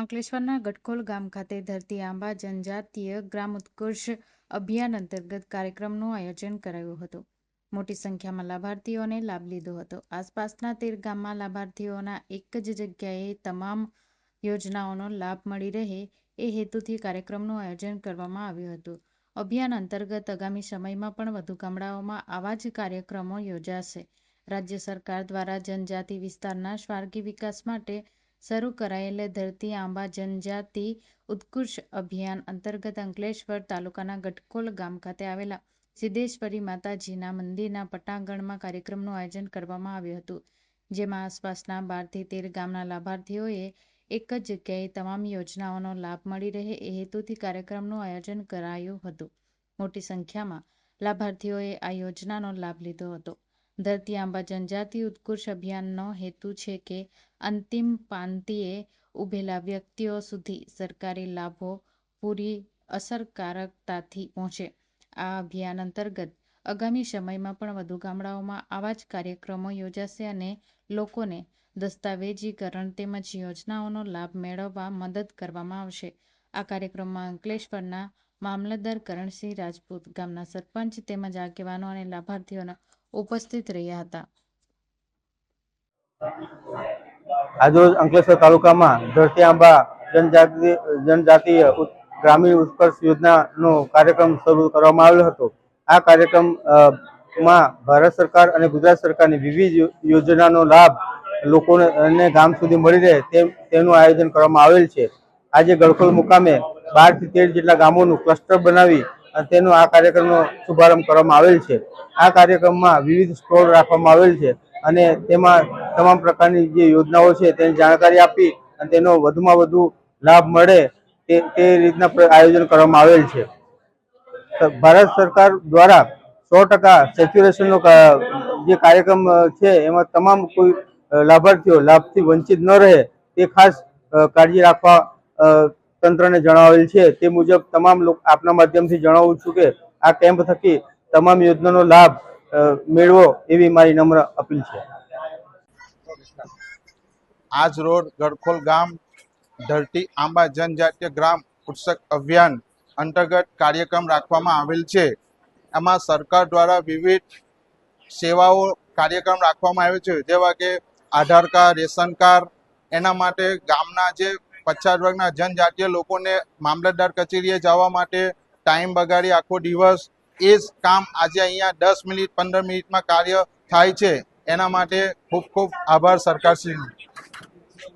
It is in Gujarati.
અંકલેશ્વરના ગટકોલ ગામ ખાતે ધરતી આંબા જનજાતીય ગ્રામ ઉત્કર્ષ અભિયાન અંતર્ગત કાર્યક્રમનું આયોજન કરાયું હતું. મોટી સંખ્યામાં લાભાર્થીઓને લાભ લીધો હતો. આસપાસના તેર ગામમાં લાભાર્થીઓના એક જ જગ્યાએ તમામ યોજનાઓનો લાભ મળી રહે એ હેતુથી કાર્યક્રમનું આયોજન કરવામાં આવ્યું હતું. અભિયાન અંતર્ગત આગામી સમયમાં પણ વધુ ગામડાઓમાં આવા જ કાર્યક્રમો યોજાશે. રાજ્ય સરકાર દ્વારા જનજાતિ વિસ્તારના સ્વાર્ગી વિકાસ માટે શરૂ કરાયેલ ધરતી આંબા જનજાતિ ઉત્કર્ષ અભિયાન અંતર્ગત અંકલેશ્વર તાલુકાના ગટકોલ ગામ ખાતે આવેલા સિદ્ધેશ્વરી માતાજીના મંદિરના પટાંગણમાં કાર્યક્રમનું આયોજન કરવામાં આવ્યું હતું, જેમાં આસપાસના બારથી તેર ગામના લાભાર્થીઓએ એક જ જગ્યાએ તમામ યોજનાઓનો લાભ મળી રહે એ હેતુથી કાર્યક્રમનું આયોજન કરાયું હતું. મોટી સંખ્યામાં લાભાર્થીઓએ આ યોજનાનો લાભ લીધો હતો. ધરતી આંબા જનજાતિ ઉત્કર્ષ અભિયાનનો હેતુ છે કે અંતિમ પાંતિએ ઊભેલા વ્યક્તિઓ સુધી સરકારી લાભો પૂરી અસરકારકતાથી પહોંચે. આ અભિયાન અંતર્ગત આગામી સમયમાં પણ વધુ ગામડાઓમાં આવા જ કાર્યક્રમો યોજાશે અને લોકોને દસ્તાવેજીકરણ તેમજ યોજનાઓનો લાભ મેળવવા મદદ કરવામાં આવશે. આ કાર્યક્રમમાં અંકલેશ્વરના મામલતદાર કરણસિંહ રાજપૂત, ગામના સરપંચ તેમજ આગેવાનો અને લાભાર્થીઓ ઉપસ્થિત રહ્યા હતા. આજરોજ અંકલેશ્વર તાલુકામાં ધરતી આંબા જનજાતિ ગ્રામીણ ઉત્કર્ષ યોજનાનો કાર્યક્રમ શરૂ કરવામાં આવેલો હતો. આ કાર્યક્રમમાં ભારત સરકાર અને ગુજરાત સરકારની વિવિધ યોજનાનો લાભ લોકોને ગામ સુધી મળી રહે તેનું આયોજન કરવામાં આવેલ છે. આજે ગળખોલ મુકામે બારથી તેર જેટલા ગામોનું ક્લસ્ટર બનાવી તેનો આ કાર્યક્રમનો શુભારંભ કરવામાં આવેલ છે. આ કાર્યક્રમમાં વિવિધ સ્ટોલ રાખવામાં આવેલ છે અને તેમાં તમામ પ્રકારની જે યોજનાઓ છે તેની જાણકારી આપી અને તેનો વધુમાં વધુ લાભ મળે તે તે રીતના આયોજન કરવામાં આવેલ છે. ભારત સરકાર દ્વારા સો ટકા સેચ્યુરેશનનો જે કાર્યક્રમ છે એમાં તમામ કોઈ લાભાર્થીઓ લાભથી વંચિત ન રહે તે ખાસ કાળજી રાખવા તંત્રને જણાવેલ છે તે મુજબ તમામ લોક આપના માધ્યમથી જણાવું છું કે આ કેમ્પ થકી તમામ યોજનાનો લાભ મેળવો એવી મારી નમ્ર અપીલ છે. આજ રોડ ગડખોલ ગામ ધરતી આંબા જનજાતીય ગ્રામ ઉત્સક અભિયાન અંતર્ગત કાર્યક્રમ રાખવામાં આવેલ છે. એમાં સરકાર દ્વારા વિવિધ સેવાઓ કાર્યક્રમ રાખવામાં આવે છે. જેવા કે આધાર કાર્ડ, રેશન કાર્ડ, એના માટે ગામના જે પછાત વર્ગના જનજાતીય લોકોને મામલતદાર કચેરીએ જવા માટે ટાઈમ બગાડી આખો દિવસ એ જ કામ આજે અહીંયા દસ મિનિટ, પંદર મિનિટમાં કાર્ય થાય છે. એના માટે ખૂબ ખૂબ આભાર સરકારશ્રીનો.